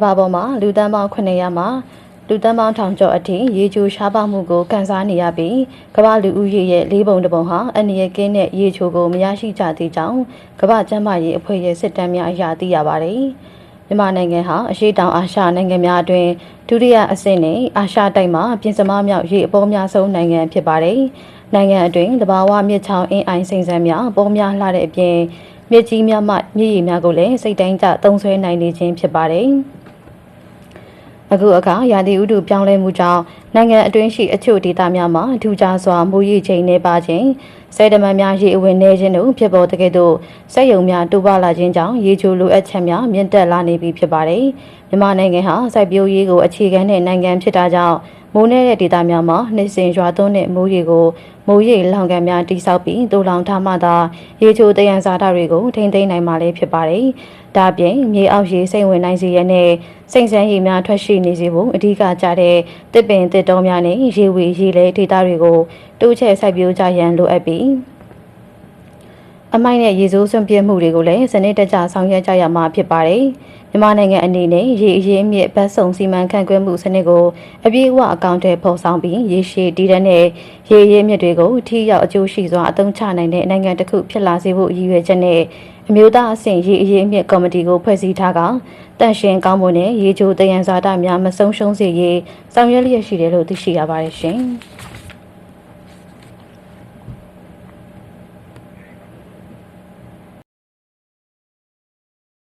ဘာပေါ်မှာလူတန်းပေါင်း900မှာလူတန်းပေါင်းထောင်ကျော်အထိရေချိုရှားပါမှုကိုကန်စားနေရပြီးကမ္ဘာလူဦးရေရဲ့လေးပုံတစ်ပုံဟာအန္တရာယ်ကင်းတဲ့ရေချိုကိုမရရှိကြသေးကြောင်းကမ္ဘာကျန်းမာရေးအဖွဲ့ရဲ့စစ်တမ်းများအရသိရပါတယ်။မြန်မာနိုင်ငံဟာအရှိတောင်အာရှနိုင်ငံများအတွင်းဒုတိယအဆင့်နဲ့အာရှတိုက်မှာပြင်စမမြောက်ရေအပေါ်များဆုံးနိုင်ငံဖြစ်ပါတယ်။နိုင်ငံအတွင်းတဘာဝမြစ်ချောင်းအင်းအိုင်စိန်ဆန်းများပေါ်များလှတဲ့အပြင်မြစ်ကြီးများမှမြစ်ရည်များကိုလည်းစိတ်တိုင်းကျသုံးဆွဲနိုင်နေခြင်းဖြစ်ပါတယ်။ အခုအခါရာသီဥတုပြောင်းလဲမှုကြောင့်နိုင်ငံအတွင်းရှိအချို့ဒေသများမှာထူးခြားစွာမိုးရေချိန်နေပါခြင်းဆယ်တမန်များရေအဝင်နေခြင်းတို့ဖြစ်ပေါ်တဲ့ကဲ့သို့စက်ရုံများတိုးပွားလာခြင်းကြောင့်ရေချိုလိုအပ်ချက်များမြင့်တက်လာနေပြီဖြစ်ပါတယ်။မြန်မာနိုင်ငံဟာစိုက်ပျိုးရေးကိုအခြေခံတဲ့နိုင်ငံဖြစ်တာကြောင့် မိုးနေတဲ့ဒေသများမှာနှစ်စဉ်ရွာသွန်းတဲ့မိုးရေကိုမိုးရေလောင်ကန်များတိစောက်ပြီးတူလောင်ထားမှသာရေချိုတယံဇာတာတွေကိုထိန်းသိမ်းနိုင်မှာလည်းဖြစ်ပါတယ်။ဒါ့အပြင်မြေအောက်ရေစိမ့်ဝင်နိုင်စေရတဲ့စိမ့်စမ်းရေများထွက်ရှိနေစေဖို့အဓိကကျတဲ့တစ်ပင်တစ်တောများနဲ့ရေဝေရေလဲဒေသတွေကိုတိုးချဲ့စိုက်ပျိုးကြရန်လိုအပ်ပြီး အမိုက်နဲ့ရေစိုးစွန့်ပစ်မှုတွေကိုလည်းစနစ်တကျဆောင်ရွက်ကြရမှာဖြစ်ပါတယ်။မြန်မာနိုင်ငံအနေနဲ့ရေအရေးမြစ်ဗတ်စုံစီမံခန့်ခွဲမှုစနစ်ကိုအပြည့်အဝအကောင့်ထဲဖော်ဆောင်ပြီးရေရှည်တည်တဲ့ရေရည်မြစ်တွေကိုထိရောက်အကျိုးရှိစွာအသုံးချနိုင်တဲ့နိုင်ငံတစ်ခုဖြစ်လာစေဖို့ရည်ရွယ်ချက်နဲ့အမျိုးသားအဆင့်ရေအရေးမြစ်ကော်မတီကိုဖွဲ့စည်းထားကတန့်ရှင်ကောင်းမွန်တဲ့ရေချိုတယံဇာတများမဆုံးရှုံးစေရေးဆောင်ရွက်လျက်ရှိတယ်လို့သိရှိရပါတယ်ရှင်။